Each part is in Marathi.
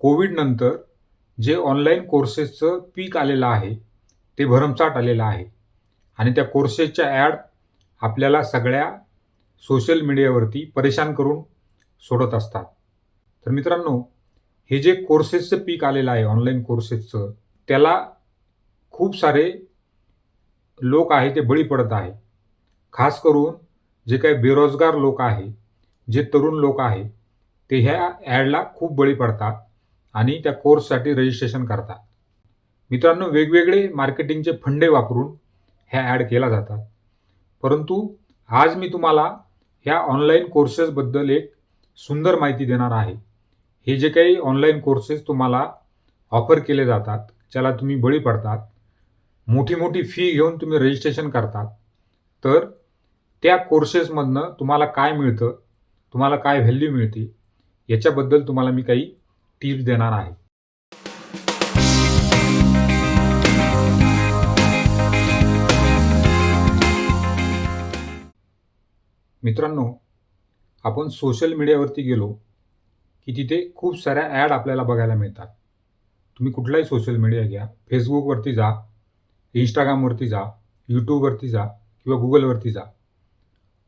कोविडनंतर जे ऑनलाईन कोर्सेसचं पीक आलेलं आहे ते भरमसाठ आलेलं आहे. आणि त्या कोर्सेसच्या ॲड आपल्याला सगळ्या सोशल मीडियावरती परेशान करून सोडत असतात. तर मित्रांनो हे जे कोर्सेसचं पीक आलेलं आहे ऑनलाईन कोर्सेसचं त्याला खूप सारे लोक आहे ते बळी पडत आहे. खास करून जे काही बेरोजगार लोक आहे जे तरुण लोक आहे ते ह्या ॲडला खूप बळी पडतात. आणि त्या कोर्ससाठी रजिस्ट्रेशन करतात. मित्रांनो वेगवेगळे मार्केटिंगचे फंडे वापरून ह्या ॲड केल्या जातात. परंतु आज मी तुम्हाला ह्या ऑनलाईन कोर्सेसबद्दल एक सुंदर माहिती देणार आहे. हे जे काही ऑनलाईन कोर्सेस तुम्हाला ऑफर केले जातात ज्याला तुम्ही बळी पडतात मोठी मोठी फी घेऊन तुम्ही रजिस्ट्रेशन करतात तर त्या कोर्सेसमधनं तुम्हाला काय मिळतं तुम्हाला काय व्हॅल्यू मिळते याच्याबद्दल तुम्हाला मी काही टिप्स देणार आहे. मित्रांनो आपण सोशल मीडियावरती गेलो की तिथे खूप साऱ्या ॲड आपल्याला बघायला मिळतात. तुम्ही कुठलाही सोशल मीडिया घ्या. फेसबुकवरती जा इंस्टाग्रामवरती जा यूट्यूबवरती जा किंवा गुगलवरती जा.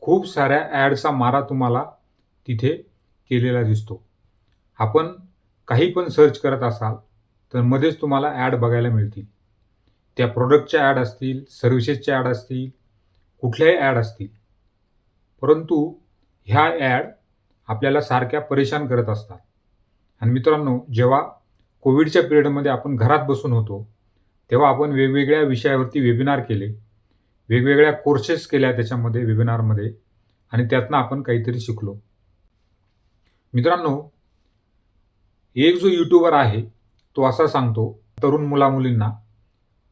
खूप साऱ्या ॲडचा मारा तुम्हाला तिथे केलेला दिसतो. आपण काही पण सर्च करत असाल तर मध्येच तुम्हाला ॲड बघायला मिळतील. त्या प्रोडक्टच्या ॲड असतील सर्व्हिसेसच्या ॲड असतील कुठल्याही ॲड असतील. परंतु ह्या ॲड आपल्याला सारख्या परेशान करत असतात. आणि मित्रांनो जेव्हा कोविडच्या पिरियडमध्ये आपण घरात बसून होतो तेव्हा आपण वेगवेगळ्या विषयावरती वेबिनार केले वेगवेगळ्या कोर्सेस केल्या त्याच्यामध्ये वेबिनारमध्ये आणि त्यातनं आपण काहीतरी शिकलो. मित्रांनो एक जो यूट्यूबर आहे तो असा सांगतो तरुण मुलामुलींना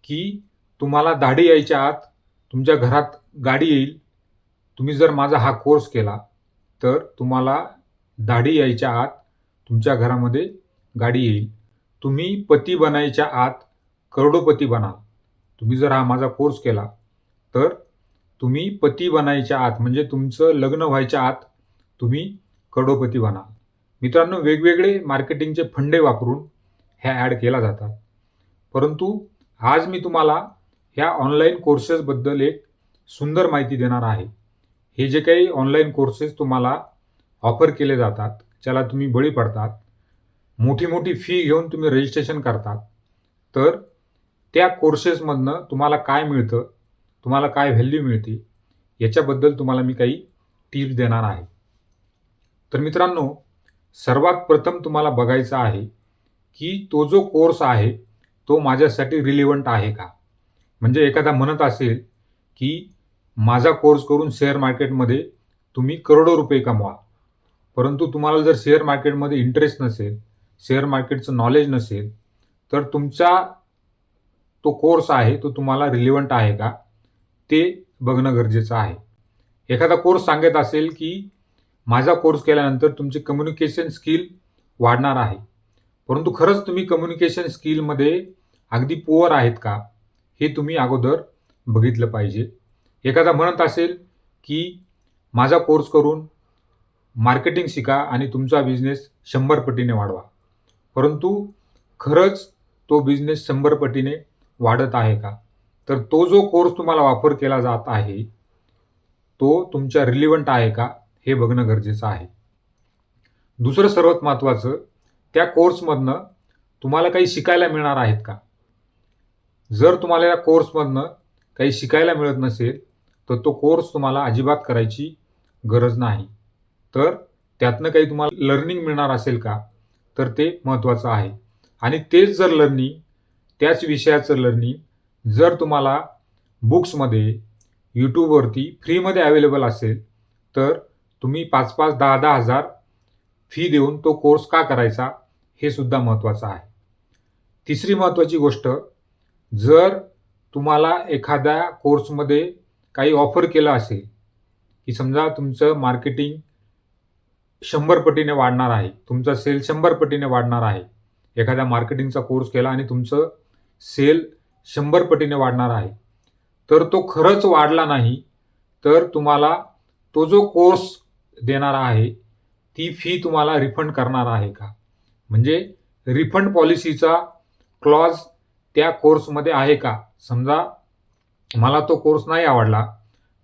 की तुम्हाला दाढी यायच्या आत तुमच्या घरात गाडी येईल. तुम्ही जर माझा हा कोर्स केला तर तुम्हाला दाढी यायच्या आत तुमच्या घरामध्ये गाडी येईल. तुम्ही पती बनायच्या आत करोडोपती बनाल तुम्ही जर हा माझा कोर्स केला तर तुम्ही पती बनायच्या आत म्हणजे तुमचं लग्न व्हायच्या आत तुम्ही करोडोपती बनाल मित्रांनो वेगवेगळे मार्केटिंगचे फंडे वापरून ह्या ॲड केला जातात परंतु आज मी तुम्हाला ह्या ऑनलाईन कोर्सेसबद्दल एक सुंदर माहिती देणार आहे. हे जे काही ऑनलाईन कोर्सेस तुम्हाला ऑफर केले जातात ज्याला तुम्ही बळी पडतात मोठी मोठी फी घेऊन तुम्ही रजिस्ट्रेशन करतात तर त्या कोर्सेसमधनं तुम्हाला काय मिळतं तुम्हाला काय व्हॅल्यू मिळते याच्याबद्दल तुम्हाला मी काही टिप्स देणार आहे. तर मित्रांनो सर्वात प्रथम तुम्हाला बघायचं आहे की तो जो कोर्स आहे तो माझ्यासाठी रिलिव्हंट आहे का? म्हणजे एखादा म्हणत असेल की माझा कोर्स करून शेअर मार्केटमध्ये तुम्ही करोडो रुपये कमवा. परंतु तुम्हाला जर शेअर मार्केटमध्ये इंटरेस्ट नसेल शेअर मार्केटचं नॉलेज नसेल तर तुमचा तो कोर्स आहे तो तुम्हाला रिलिव्हंट आहे का? ते बघणं गरजेचं आहे. एखादा कोर्स सांगत असेल की माझा कोर्स केल्यानंतर तुमचे कम्युनिकेशन स्किल वाढणार आहे. परंतु खरंच तुम्ही कम्युनिकेशन स्किलमध्ये अगदी पुअर आहेत का हे तुम्ही अगोदर बघितलं पाहिजे. एखादा म्हणत असेल की माझा कोर्स करून मार्केटिंग शिका आणि तुमचा बिझनेस शंभर पटीने वाढवा. परंतु खरंच तो बिझनेस शंभर पटीने वाढत आहे का? तर तो जो कोर्स तुम्हाला वापर केला जात आहे तो तुमच्या रिलिव्हंट आहे का? हे बघणं गरजेचं आहे. दुसरं सर्वात महत्त्वाचं त्या कोर्समधनं तुम्हाला काही शिकायला मिळणार आहेत का? जर तुम्हाला या कोर्समधनं काही शिकायला मिळत नसेल तर तो कोर्स तुम्हाला अजिबात करायची गरज नाही. तर त्यातनं काही तुम्हाला लर्निंग मिळणार असेल का? तर ते महत्त्वाचं आहे. आणि तेच जर लर्निंग त्याच विषयाचं लर्निंग जर तुम्हाला बुक्समध्ये यूट्यूबवरती फ्रीमध्ये अवेलेबल असेल तर तुम्ही पाच पाच दहा दहा हजार फी देऊन तो कोर्स का करायचा हे सुद्धा महत्त्वाचं आहे. तिसरी महत्त्वाची गोष्ट जर तुम्हाला एखाद्या कोर्समध्ये काही ऑफर केलं असेल की समजा तुमचं मार्केटिंग शंभर पटीने वाढणार आहे तुमचा सेल शंभर पटीने वाढणार आहे एखाद्या मार्केटिंगचा कोर्स केला आणि तुमचं सेल शंभर पटीने वाढणार आहे तर तो खरंच वाढला नाही तर तुम्हाला तो जो कोर्स देणार आहे ती फी तुम्हाला रिफंड करणार आहे का? म्हणजे रिफंड पॉलिसीचा क्लॉज त्या कोर्समध्ये आहे का? समजा मला तो कोर्स नाही आवडला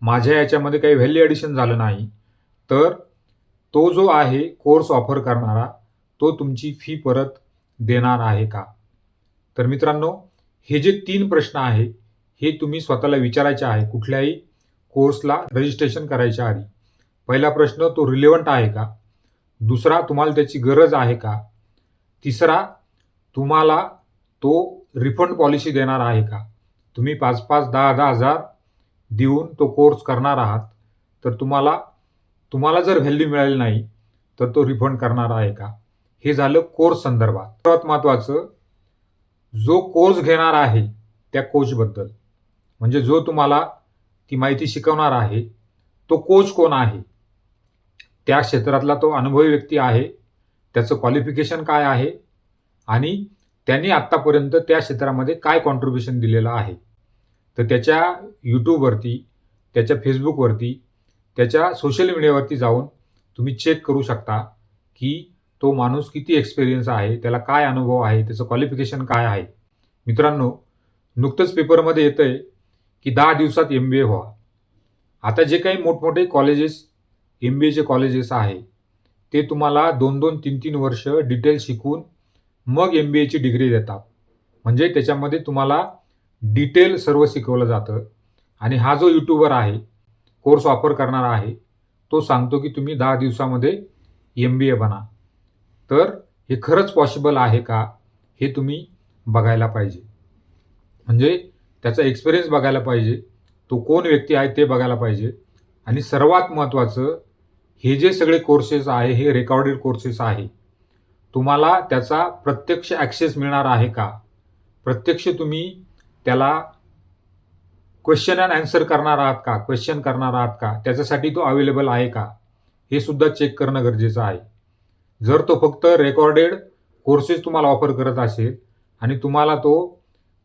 माझ्या याच्यामध्ये काही व्हॅल्यू ॲडिशन झालं नाही तर तो जो आहे कोर्स ऑफर करणारा तो तुमची फी परत देणार आहे का? तर मित्रांनो हे जे तीन प्रश्न आहे हे तुम्ही स्वतःला विचारायचे आहे कुठल्याही कोर्सला रजिस्ट्रेशन करायच्या आधी. पहिला प्रश्न तो रिलेवंट आहे का? दुसरा तुम्हाला त्याची गरज आहे का? तिसरा तुम्हाला तो रिफंड पॉलिसी देणार आहे का? तुम्ही पाच पाच दहा दहा हजार देऊन तो कोर्स करणार आहात. तर तुम्हाला तुम्हाला जर व्हॅल्यू मिळाली नाही तर तो रिफंड करणार आहे का? हे झालं कोर्स संदर्भात. सर्वात महत्त्वाचं जो कोर्स घेणार आहे त्या कोचबद्दल म्हणजे जो तुम्हाला ती माहिती शिकवणार आहे तो कोच कोण आहे? त्या क्षेत्रातला तो अनुभवी व्यक्ती आहे त्याचं क्वालिफिकेशन काय आहे आणि त्यांनी आत्तापर्यंत त्या क्षेत्रामध्ये काय कॉन्ट्रीब्युशन दिलेलं आहे. तर त्याच्या यूट्यूबवरती त्याच्या फेसबुकवरती त्याच्या सोशल मीडियावरती जाऊन तुम्ही चेक करू शकता की तो माणूस किती एक्सपिरियन्स आहे त्याला काय अनुभव आहे त्याचं क्वालिफिकेशन काय आहे. मित्रांनो नुकतंच पेपरमध्ये येतं आहे की दहा दिवसात एम बी ए व्हा. आता जे काही मोठमोठे कॉलेजेस एम बी एचे कॉलेजेस आहे. ते तुम्हाला दोन दोन तीन तीन वर्ष डिटेल शिकून मग एम बी एची डिग्री देतात. म्हणजे त्याच्यामध्ये तुम्हाला डिटेल सर्व शिकवलं जातं. आणि हा जो यूट्यूबर आहे कोर्स ऑफर करणारा आहे तो सांगतो की तुम्ही दहा दिवसामध्ये एम बी ए बना. तर हे खरंच पॉसिबल आहे का हे तुम्ही बघायला पाहिजे. म्हणजे त्याचा एक्सपिरियन्स बघायला पाहिजे. तो कोण व्यक्ती आहे ते बघायला पाहिजे. आणि सर्वात महत्त्वाचं हे जे सगळे कोर्सेस आहे हे रेकॉर्डेड कोर्सेस आहे तुम्हाला त्याचा प्रत्यक्ष ॲक्सेस मिळणार आहे का? प्रत्यक्ष तुम्ही त्याला क्वेश्चन अँड आन्सर करणार आहात का? क्वेश्चन करणार आहात का? त्याच्यासाठी तो अवेलेबल आहे का? हे सुद्धा चेक करणं गरजेचं आहे. जर तो फक्त रेकॉर्डेड कोर्सेस तुम्हाला ऑफर करत असेल आणि तुम्हाला तो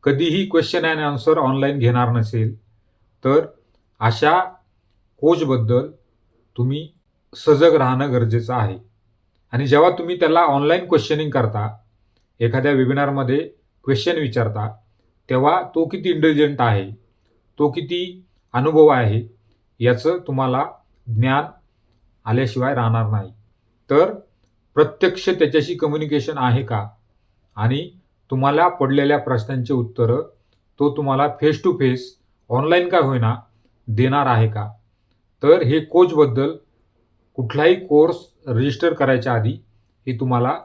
कधीही क्वेश्चन अँड आन्सर ऑनलाईन घेणार नसेल तर अशा कोचबद्दल तुम्ही सजग राहणं गरजेचं आहे. आणि जेव्हा तुम्ही त्याला ऑनलाईन क्वेश्चनिंग करता एखाद्या वेबिनारमध्ये क्वेश्चन विचारता तेव्हा तो किती इंटेलिजंट आहे तो किती अनुभव आहे याचं तुम्हाला ज्ञान आल्याशिवाय राहणार नाही. तर प्रत्यक्ष त्याच्याशी कम्युनिकेशन आहे का? आणि तुम्हाला पडलेल्या प्रश्नांची उत्तरं तो तुम्हाला फेस टू फेस ऑनलाईन का होईना देणार आहे का? तर हे कोचबद्दल कुठलाही कोर्स रजिस्टर करायच्या आधी हे तुम्हाला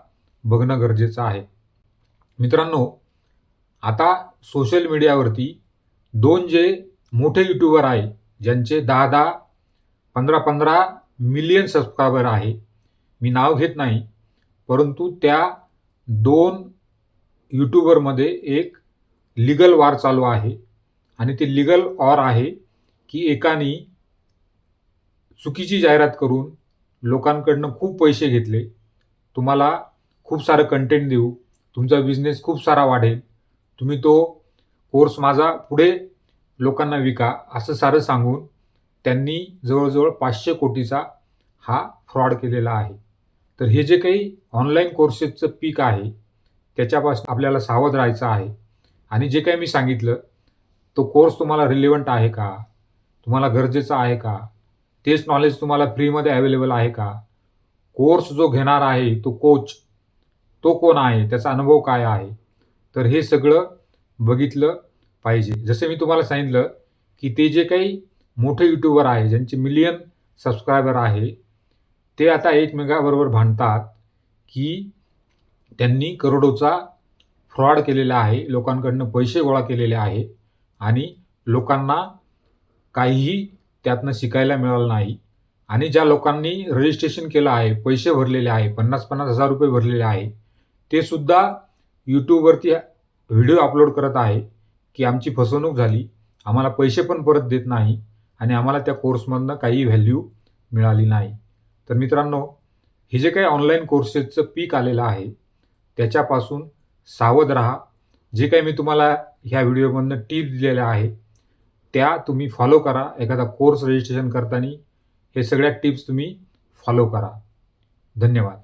बघणं गरजेचं आहे. मित्रांनो आता सोशल मीडियावरती दोन जे मोठे यूट्यूबर आहे ज्यांचे दहा दहा पंधरा पंधरा मिलियन सबस्क्रायबर आहे मी नाव घेत नाही परंतु त्या दोन यूट्यूबरमध्ये एक लिगल वार चालू आहे. आणि ते लिगल ऑर आहे की एकानी चुकीची जाहिरात करून लोकांकडनं खूप पैसे घेतले. तुम्हाला खूप सारं कंटेंट देऊ. तुमचा बिझनेस खूप सारा वाढेल. तुम्ही तो कोर्स माझा पुढे लोकांना विका असं सारं सांगून त्यांनी जवळजवळ पाचशे कोटीचा हा फ्रॉड केलेला आहे. तर हे जे काही ऑनलाईन कोर्सेसचं पीक आहे त्याच्यापासून आपल्याला सावध राहायचं आहे. आणि जे काही मी सांगितलं तो कोर्स तुम्हाला रिलेवंट आहे का? तुम्हाला गरजेचा आहे का? तेच नॉलेज तुम्हाला फ्रीमध्ये अवेलेबल आहे का? कोर्स जो घेणार आहे तो कोच तो कोण आहे? त्याचा अनुभव काय आहे? तर हे सगळं बघितलं पाहिजे. जसं मी तुम्हाला सांगितलं की ते जे काही मोठे यूट्यूबर आहे ज्यांचे मिलियन सबस्क्रायबर आहे ते आता एकमेकाबरोबर भांडतात की त्यांनी करोडोचा फ्रॉड केलेला आहे लोकांकडनं पैसे गोळा केलेले आहे आणि लोकांना काहीही त्यातनं शिकायला मिळालं नाही. आणि ज्या लोकांनी रजिस्ट्रेशन केलं आहे पैसे भरलेले आहे पन्नास पन्नास हजार रुपये भरलेले आहे ते सुद्धा यूट्यूबवरती व्हिडिओ अपलोड करत आहे की आमची फसवणूक झाली आम्हाला पैसे पण परत देत नाही आणि आम्हाला त्या कोर्समधनं काही व्हॅल्यू मिळाली नाही. तर मित्रांनो हे जे काही ऑनलाईन कोर्सेसचं पीक आलेलं आहे त्याच्यापासून सावध राहा. जे काही मी तुम्हाला ह्या व्हिडिओमधनं टिप्स दिलेल्या आहे त्या तुम्ही फॉलो करा. एखादा कोर्स रजिस्ट्रेशन करताना हे सगळ्या टिप्स तुम्ही फॉलो करा. धन्यवाद.